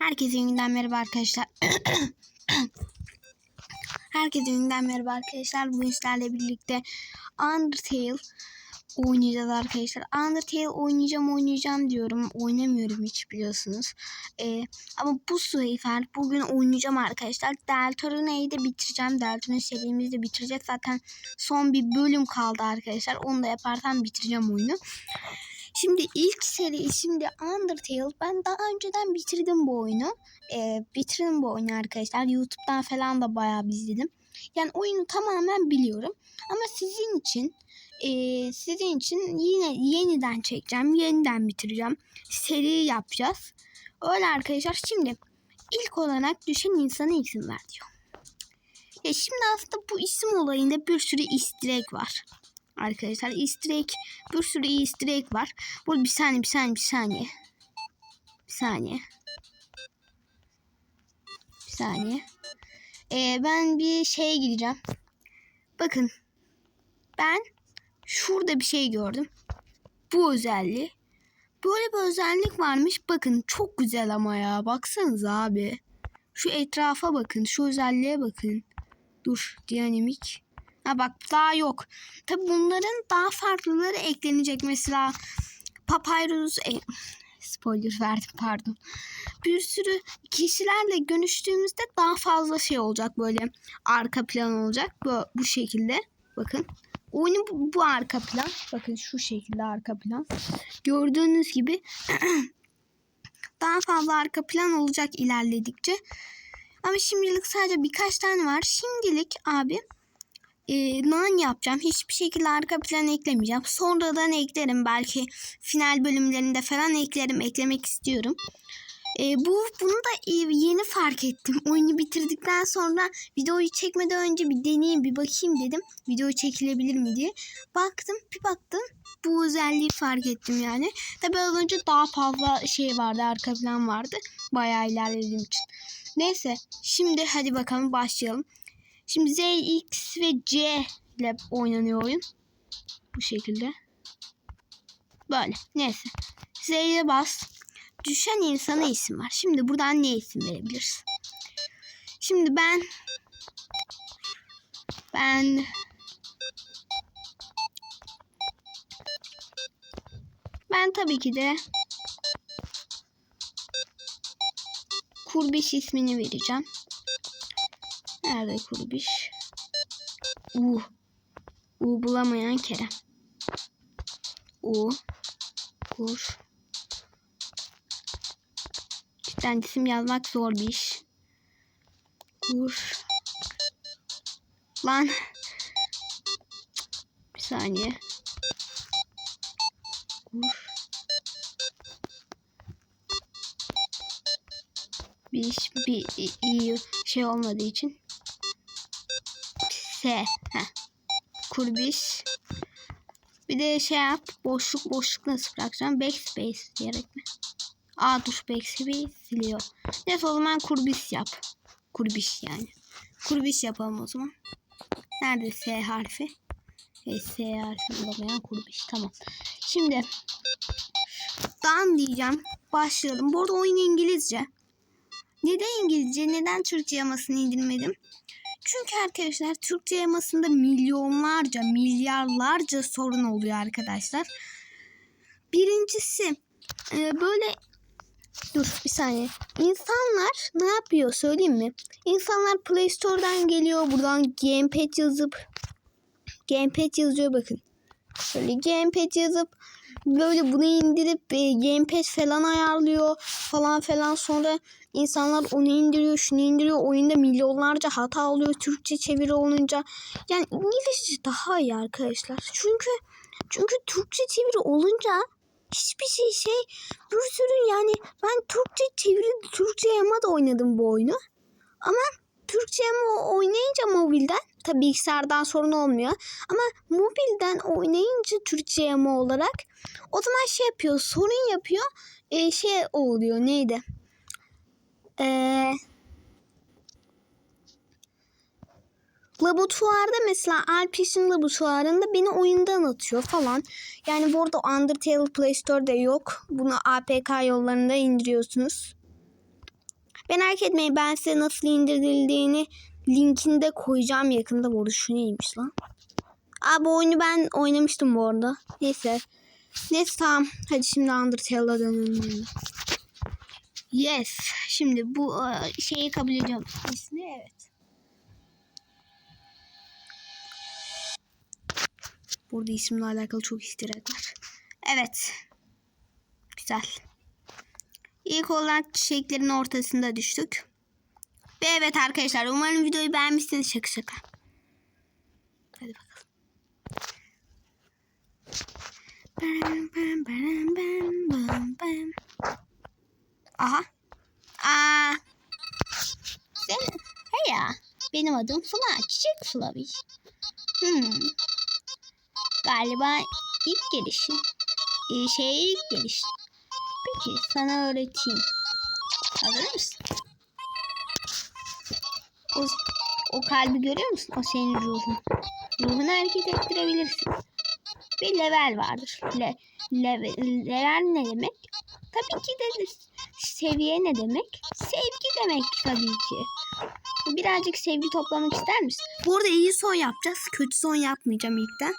Herkese yeniden merhaba arkadaşlar. Herkese yeniden merhaba arkadaşlar. Bugün sizlerle birlikte Undertale oynayacağız arkadaşlar. Undertale oynayacağım oynayacağım diyorum. Oynamıyorum hiç biliyorsunuz. Ee, ama bu sefer bugün oynayacağım arkadaşlar. Deltarune'yi de bitireceğim. Deltarune serimizi de bitireceğiz. Zaten son bir bölüm kaldı arkadaşlar. Onu da yaparsam bitireceğim oyunu. Şimdi ilk seri şimdi Undertale. Ben daha önceden bitirdim bu oyunu. Ee, bitirdim bu oyunu arkadaşlar. YouTube'dan falan da bayağı izledim. Yani oyunu tamamen biliyorum. Ama sizin için e, sizin için yine yeniden çekeceğim. Yeniden bitireceğim. Seri yapacağız. Öyle arkadaşlar. Şimdi ilk olarak düşen insana isim ver diyor. Ya şimdi aslında bu isim olayında bir sürü istirek var. Arkadaşlar easter egg bir sürü easter egg var. Bu bir saniye bir saniye bir saniye. Bir saniye. Bir saniye. Ee, ben bir şeye gideceğim. Bakın. Ben şurada bir şey gördüm. Bu özelliği. Böyle bir özellik varmış. Bakın çok güzel ama ya. Baksanıza abi. Şu etrafa bakın. Şu özelliğe bakın. Dur. Dinamik. Ha bak daha yok. Tabi bunların daha farklıları eklenecek. Mesela Papyrus e, spoiler verdim pardon. Bir sürü kişilerle görüştüğümüzde daha fazla şey olacak böyle arka plan olacak bu, bu şekilde. Bakın. Oyunun bu, bu arka plan. Bakın şu şekilde arka plan. Gördüğünüz gibi daha fazla arka plan olacak ilerledikçe. Ama şimdilik sadece birkaç tane var. Şimdilik abi e, nan yapacağım. Hiçbir şekilde arka plan eklemeyeceğim. Sonradan eklerim. Belki final bölümlerinde falan eklerim. Eklemek istiyorum. E, bu bunu da e, yeni fark ettim. Oyunu bitirdikten sonra videoyu çekmeden önce bir deneyeyim bir bakayım dedim. Videoyu çekilebilir mi diye. Baktım bir baktım. Bu özelliği fark ettim yani. Tabi az önce daha fazla şey vardı. Arka plan vardı. Bayağı ilerlediğim için. Neyse şimdi hadi bakalım başlayalım. Şimdi Z, X ve C ile oynanıyor oyun. Bu şekilde. Böyle. Neyse. Z'ye bas. Düşen insana isim var. Şimdi buradan ne isim verebiliriz? Şimdi ben ben ben tabii ki de Kurbiş ismini vereceğim. Nerede kurbiş? U. U bulamayan Kerem. U. Kur. Cidden isim yazmak zor bir iş. Kur. Lan. Bir saniye. Kur. Bir bir iyi şey olmadığı için S. Heh. Kurbiş. Bir de şey yap. Boşluk boşluk nasıl bırakacağım? Backspace diyerek mi? Aa dur backspace siliyor. Neyse o zaman kurbiş yap. Kurbiş yani. Kurbiş yapalım o zaman. Nerede S harfi? E, S harfi bulamayan kurbiş. Tamam. Şimdi Dan diyeceğim. Başlayalım. Bu arada oyun İngilizce. Neden İngilizce? Neden Türkçe yamasını indirmedim? Çünkü arkadaşlar Türkçe yamasında milyonlarca, milyarlarca sorun oluyor arkadaşlar. Birincisi e, böyle dur bir saniye. İnsanlar ne yapıyor söyleyeyim mi? İnsanlar Play Store'dan geliyor buradan gamepad yazıp gamepad yazıyor bakın. Böyle gamepad yazıp böyle bunu indirip e, gamepad falan ayarlıyor falan falan sonra insanlar onu indiriyor şunu indiriyor. Oyunda milyonlarca hata oluyor Türkçe çeviri olunca. Yani İngilizce daha iyi arkadaşlar. Çünkü çünkü Türkçe çeviri olunca hiçbir şey şey bir sürü yani ben Türkçe çeviri Türkçe yama da oynadım bu oyunu. Ama Türkçe yama oynayınca mobilden tabi bilgisayardan sorun olmuyor ama mobilden oynayınca Türkçe yama olarak o zaman şey yapıyor sorun yapıyor e, şey oluyor neydi ee, laboratuvarda mesela Alpis'in laboratuvarında beni oyundan atıyor falan. Yani bu arada Undertale Play Store'da yok. Bunu APK yollarında indiriyorsunuz. Merak etmeyin ben size nasıl indirildiğini linkinde koyacağım yakında. Bu arada şu neymiş lan? Aa bu oyunu ben oynamıştım bu arada. Neyse. Neyse tamam. Hadi şimdi Undertale'a dönelim. Yes. Şimdi bu e, şeyi kabul ediyorum. İsmi evet. Burada isimle alakalı çok istirak var. Evet. Güzel. İlk olarak çiçeklerin ortasında düştük. Ve evet arkadaşlar umarım videoyu beğenmişsiniz şaka şaka. Hadi bakalım. Aha. Aa. Sen, hey ya. Benim adım Fla. Çiçek Flavi. Hmm. Galiba ilk gelişin. Ee, şey ilk gelişin. Peki sana öğreteyim. Hazır mısın? O, o kalbi görüyor musun? O senin ruhun. Ruhunu hareket ettirebilirsin. Bir level vardır. Le, level, level ne demek? Tabii ki de seviye ne demek? Sevgi demek tabii ki. Birazcık sevgi toplamak ister misin? Bu arada iyi son yapacağız. Kötü son yapmayacağım ilkten.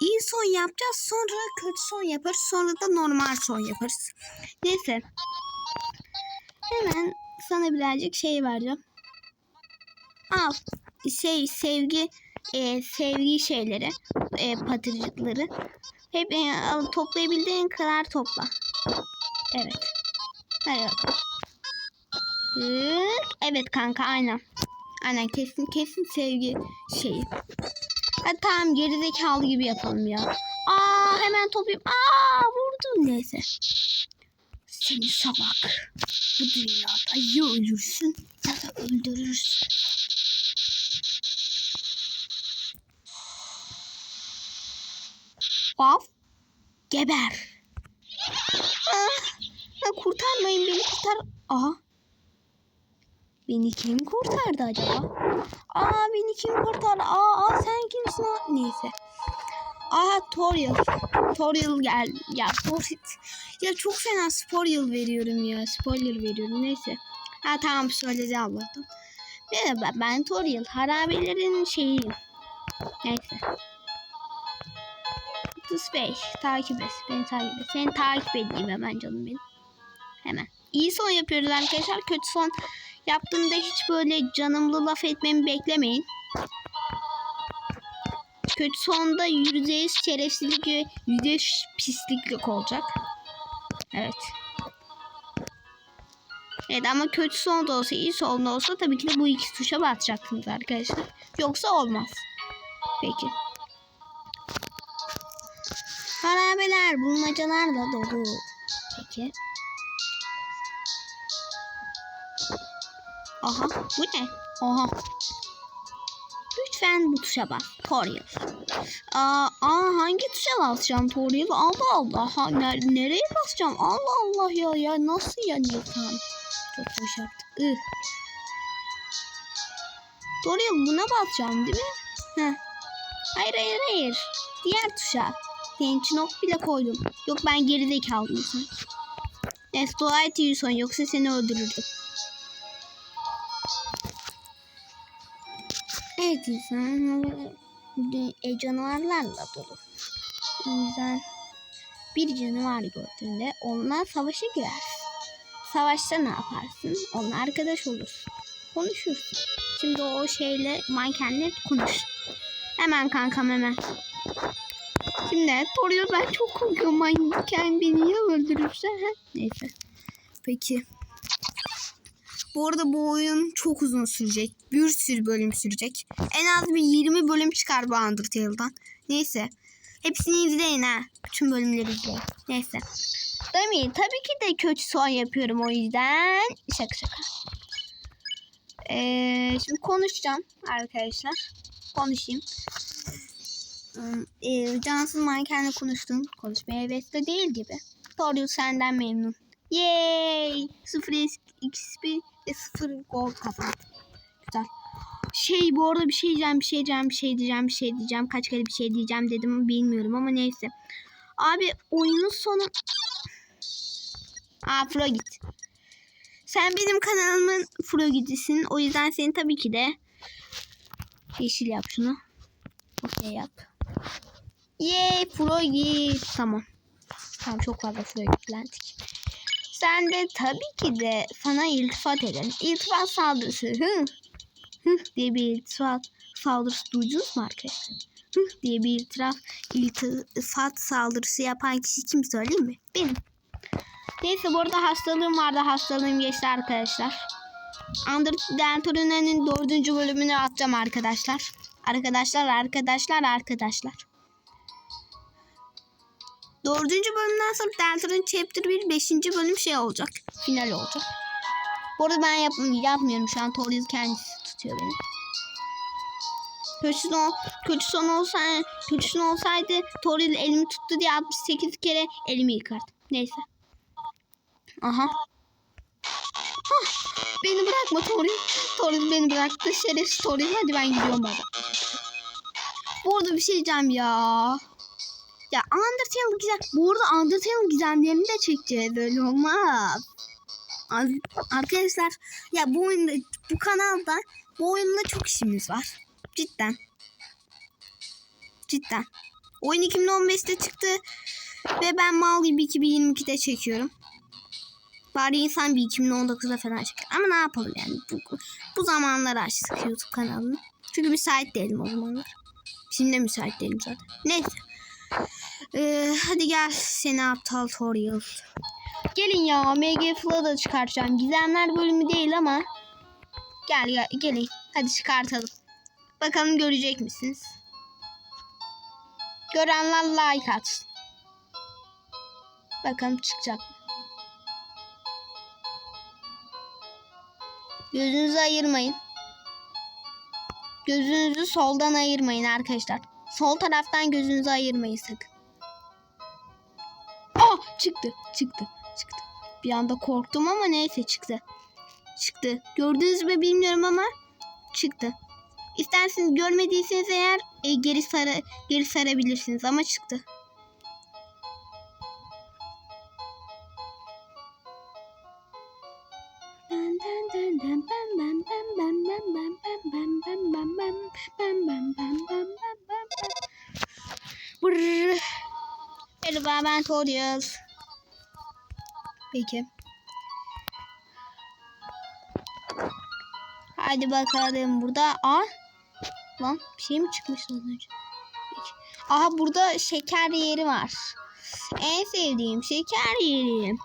İyi son yapacağız. Sonra kötü son yaparız. Sonra da normal son yaparız. Neyse. Hemen sana birazcık şey vereceğim. Al. Şey sevgi e, sevgi şeyleri e, patırcıkları hep e, al, toplayabildiğin kadar topla. Evet. Evet kanka aynen. Aynen kesin kesin sevgi şeyi. Hadi tamam gerizekalı gibi yapalım ya. Aa hemen toplayayım. Aa vurdu neyse. Seni salak. Bu dünyada ya ölürsün ya da öldürürsün. Av. Geber. Ah, ah, kurtarmayın beni kurtar. Aha. Beni kim kurtardı acaba? Aa beni kim kurtardı? Aa, aa sen kimsin? Aa, neyse. Aha Toriel. Toriel gel. Ya Toriel. Ya çok fena spoiler veriyorum ya. Spoiler veriyorum. Neyse. Ha tamam söyledi Allah'tan. Merhaba ben Toriel. Harabelerin şeyiyim. Neyse. Tıs Bey takip et. Beni takip et. Seni takip edeyim hemen canım benim. Hemen. İyi son yapıyoruz arkadaşlar. Kötü son yaptığımda hiç böyle canımlı laf etmemi beklemeyin. Kötü yüzde yüz şerefsizlik ve yüzde yüz pisliklik olacak. Evet. Evet ama kötü sonda olsa iyi sonda olsa tabii ki de bu iki tuşa basacaksınız arkadaşlar. Yoksa olmaz. Peki. Harabeler bulmacalarla dolu. Peki. Aha bu ne? Aha. Lütfen bu tuşa bas. Toriel. Aa, aa hangi tuşa basacağım Toriel? Allah Allah. Ha, ner nereye basacağım? Allah Allah ya ya nasıl ya ne tamam. Çok boş yaptık. Ih. Toriel buna basacağım değil mi? Heh. Hayır hayır hayır. Diğer tuşa. Senin için ok bile koydum. Yok ben gerizekalıyım sanki. Neyse dua et Yuson yoksa seni öldürürdüm. Evet insan e, canavarlarla dolu. O yüzden bir canavar gördüğünde onunla savaşa girer. Savaşta ne yaparsın? Onunla arkadaş olursun. Konuşursun. Şimdi o şeyle mankenle konuş. Hemen kankam hemen. Şimdi Toriel ben çok korkuyorum. Manken beni ya öldürürse. Neyse. Peki. Bu arada bu oyun çok uzun sürecek. Bir sürü bölüm sürecek. En az bir 20 bölüm çıkar bu Undertale'dan. Neyse. Hepsini izleyin ha. Bütün bölümleri izleyin. Neyse. Değil mi? Tabii ki de kötü son yapıyorum o yüzden. Şaka şaka. Ee, şimdi konuşacağım arkadaşlar. Konuşayım. Hmm, E, cansız mankenle konuştum. Konuşmaya hevesli değil gibi. Toriel senden memnun. Yay! 0 XP ve 0 gold kazandım. Güzel. Şey bu arada bir şey diyeceğim, bir şey diyeceğim, bir şey diyeceğim, bir şey diyeceğim. Kaç kere bir şey diyeceğim dedim bilmiyorum ama neyse. Abi oyunun sonu... Aa Flo git. Sen benim kanalımın Frogid'isin. O yüzden seni tabii ki de yeşil yap şunu. Okey yap. Yay Frogid. Tamam. Tamam çok fazla Frogid'lendik. Sen de tabii ki de sana iltifat ederim. İltifat saldırısı. Hı. Hı diye bir iltifat saldırısı duydunuz mu arkadaşlar? Hı diye bir itiraf, iltifat saldırısı yapan kişi kim söyleyeyim mi? Benim. Neyse bu arada hastalığım vardı. Hastalığım geçti arkadaşlar. Underdentorina'nın dördüncü bölümünü atacağım arkadaşlar. Arkadaşlar, arkadaşlar, arkadaşlar. Dördüncü bölümden sonra Deltar'ın Chapter 1 beşinci bölüm şey olacak. Final olacak. Bu arada ben yap yapmıyorum şu an. Toriz kendisi tutuyor beni. Kötü son, kötü son olsaydı, kötü son olsaydı Toriz elimi tuttu diye 68 kere elimi yıkardı. Neyse. Aha. Hah, beni bırakma Toriz. Toriz beni bıraktı. Şerefsiz Toriz. Hadi ben gidiyorum baba. Bu arada bir şey diyeceğim ya. Ya Undertale güzel. Bu arada Undertale'ın gizemlerini de çekeceğiz. Öyle olmaz. Az- Arkadaşlar ya bu oyunda bu kanalda bu oyunda çok işimiz var. Cidden. Cidden. Oyun 2015'te çıktı ve ben mal gibi 2022'de çekiyorum. Bari insan bir 2019'da falan çeker. Ama ne yapalım yani. Bu, bu zamanları açtık YouTube kanalını. Çünkü müsait değilim o zamanlar. Şimdi müsait değilim zaten. Neyse. Ee, hadi gel seni aptal Toriel. Gelin ya MG Flow'u da çıkartacağım. Gizemler bölümü değil ama. Gel gel gelin. Hadi çıkartalım. Bakalım görecek misiniz? Görenler like atsın. Bakalım çıkacak? Gözünüzü ayırmayın. Gözünüzü soldan ayırmayın arkadaşlar. Sol taraftan gözünüzü ayırmayın sakın. Ah çıktı çıktı çıktı. Bir anda korktum ama neyse çıktı. Çıktı. Gördünüz mü bilmiyorum ama çıktı. İsterseniz görmediyseniz eğer e, geri sara geri sarabilirsiniz ama çıktı. Brrr. Ben Torius. Peki. Hadi bakalım burada. Aa. Lan bir şey mi çıkmış az önce? Peki. Aha burada şeker yeri var. En sevdiğim şeker yeri.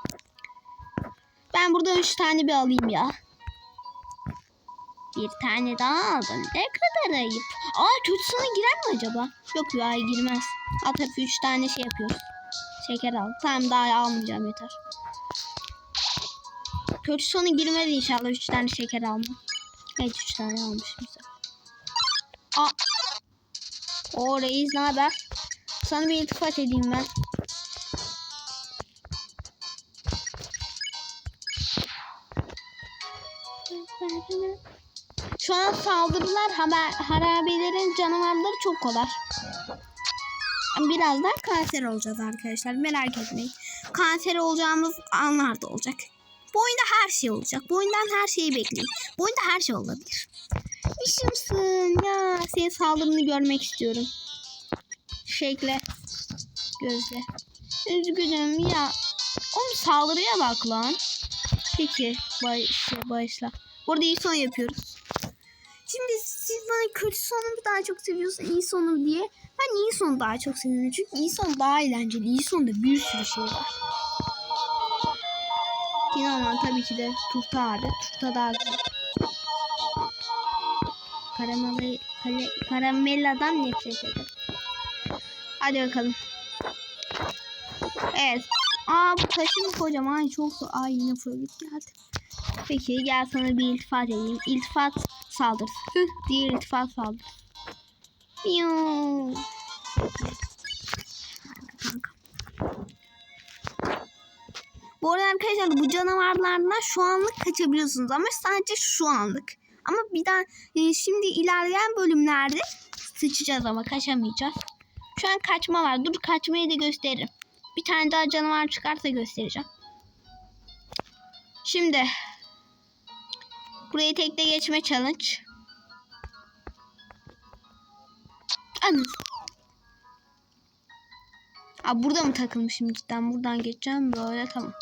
Ben burada üç tane bir alayım ya. Bir tane daha aldım. Ne kadar ayıp. Aa kötü sona girer mi acaba? Yok ya girmez. Alt hep üç tane şey yapıyoruz. Şeker al. Tamam daha almayacağım yeter. Kötü sonu girmez inşallah üç tane şeker alma. Evet üç tane almışım. Aa. O reis ne haber? Sana bir iltifat edeyim ben. Şu an saldırılar haber, harabelerin canavarları çok kolay. Birazdan kanser olacağız arkadaşlar. Merak etmeyin. Kanser olacağımız anlar da olacak. Bu oyunda her şey olacak. Bu oyundan her şeyi bekleyin. Bu oyunda her şey olabilir. Üşümsün ya. Senin saldırını görmek istiyorum. Şekle. Gözle. Üzgünüm ya. Oğlum saldırıya bak lan. Peki. Başla. başla. Burada iyi son yapıyoruz. Şimdi siz bana kötü sonu mu daha çok seviyorsun iyi sonu diye. Ben iyi sonu daha çok seviyorum. Çünkü iyi son daha eğlenceli. İyi sonda bir sürü şey var. Yine tabii ki de turta abi. Turta daha güzel. Karamela, kale, karamelladan nefret ederim. Hadi bakalım. Evet. Aa bu taşını koyacağım. Ay çok zor. Ay yine fırlık geldi. Peki gel sana bir iltifat edeyim. İltifat saldırısı. Hıh diye iltifat saldırısı. Kanka. Bu arada arkadaşlar bu canavarlardan şu anlık kaçabiliyorsunuz ama sadece şu anlık. Ama bir daha e, şimdi ilerleyen bölümlerde sıçacağız ama kaçamayacağız. Şu an kaçma var. Dur kaçmayı da gösteririm. Bir tane daha canavar çıkarsa göstereceğim. Şimdi Burayı tekte geçme challenge. Anı. Aa, burada mı takılmışım cidden? Buradan geçeceğim böyle tamam.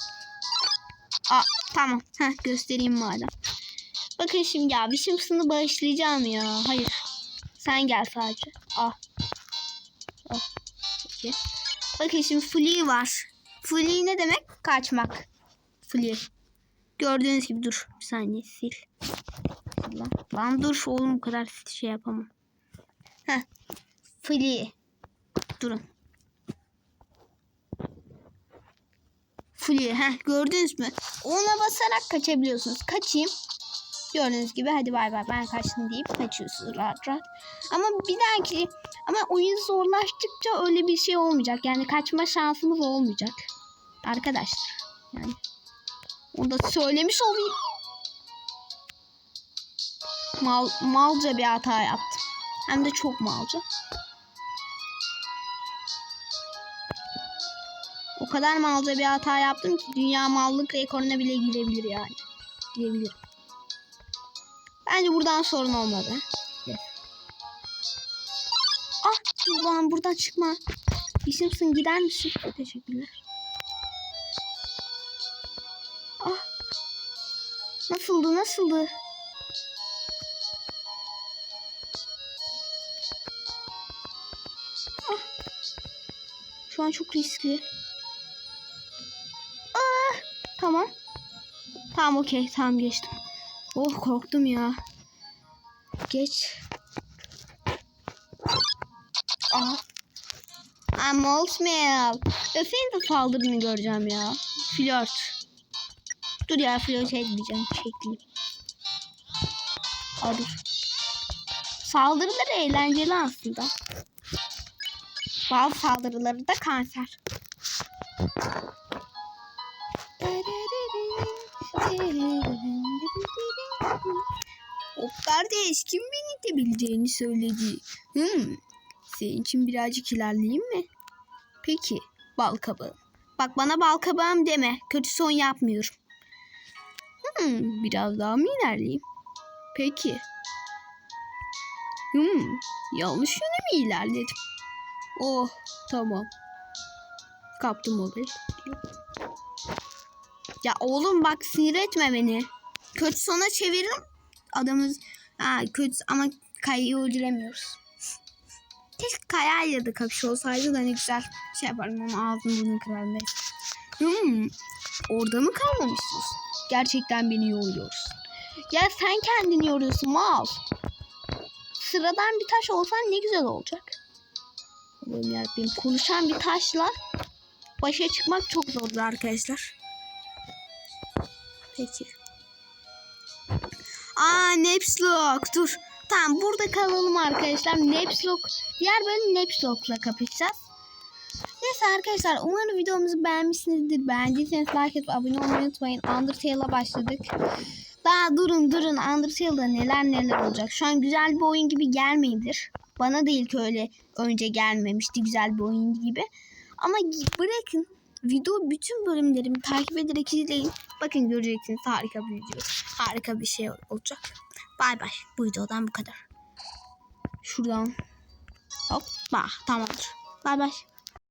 Aa, tamam. Heh, göstereyim madem. Bakın şimdi ya bir Simpson'ı bağışlayacağım ya. Hayır. Sen gel sadece. Ah. Ah. Peki. Bakın şimdi flee var. Flee ne demek? Kaçmak. Flee. Gördüğünüz gibi dur. Bir saniye. Sil Lan. Lan dur oğlum bu kadar şey yapamam. Heh. Flee. Durun. Flee. Heh, gördünüz mü? Ona basarak kaçabiliyorsunuz. Kaçayım. Gördüğünüz gibi hadi bay bay ben kaçtım deyip kaçıyorsunuz rahat rahat. Ama bir dahaki ama oyun zorlaştıkça öyle bir şey olmayacak. Yani kaçma şansımız olmayacak. Arkadaşlar. Yani onu da söylemiş olayım. Mal, malca bir hata yaptım. Hem de çok malca. Kadar malca bir hata yaptım ki dünya mallık rekoruna bile girebilir yani. Girebilir. Bence buradan sorun olmadı. Yes. Ah dur lan buradan çıkma. İsimsin gider misin? Teşekkürler. Ah. Nasıldı nasıldı? Ah. Şu an çok riskli. Tamam. Tamam okey tamam geçtim. Oh korktum ya. Geç. Aha. I'm Molsmail. Ve senin de saldırını göreceğim ya. Flört. Dur ya flört etmeyeceğim. Çekeyim. Aa, dur. Saldırıları eğlenceli aslında. Bazı saldırıları da kanser. Hop kardeş kim beni itebileceğini söyledi. Hmm, senin için birazcık ilerleyeyim mi? Peki bal kabağı. Bak bana bal kabağım deme. Kötü son yapmıyorum. Hmm, biraz daha mı ilerleyeyim? Peki. Hmm, yanlış yöne mi ilerledim? Oh tamam. Kaptım olayı. Ya oğlum bak sinir etme beni. Kötü sona çeviririm. Adamız ha, kötü ama Kaya'yı öldüremiyoruz. Keşke Kaya'yla da kapış olsaydı da ne güzel şey yaparım ama ağzını burnunu kırarım. Hmm, orada mı kalmamışsınız? Gerçekten beni yoruyorsun. Ya sen kendini yoruyorsun mal. Sıradan bir taş olsan ne güzel olacak. Allah'ım yarabbim konuşan bir taşla başa çıkmak çok zordur arkadaşlar. Peki. Aa Naps Lock. Dur. Tamam burada kalalım arkadaşlar. Naps Lock. Diğer bölüm Naps Lock'la kapışacağız. Neyse arkadaşlar umarım videomuzu beğenmişsinizdir. Beğendiyseniz like atıp abone olmayı unutmayın. Undertale'a başladık. Daha durun durun Undertale'da neler neler olacak. Şu an güzel bir oyun gibi gelmeyebilir. Bana değil ki öyle önce gelmemişti güzel bir oyun gibi. Ama bırakın video bütün bölümlerimi takip ederek izleyin. Bakın göreceksiniz harika bir video. Harika bir şey olacak. Bay bay. Bu videodan bu kadar. Şuradan. Hop. Bah, tamamdır. Bay bay.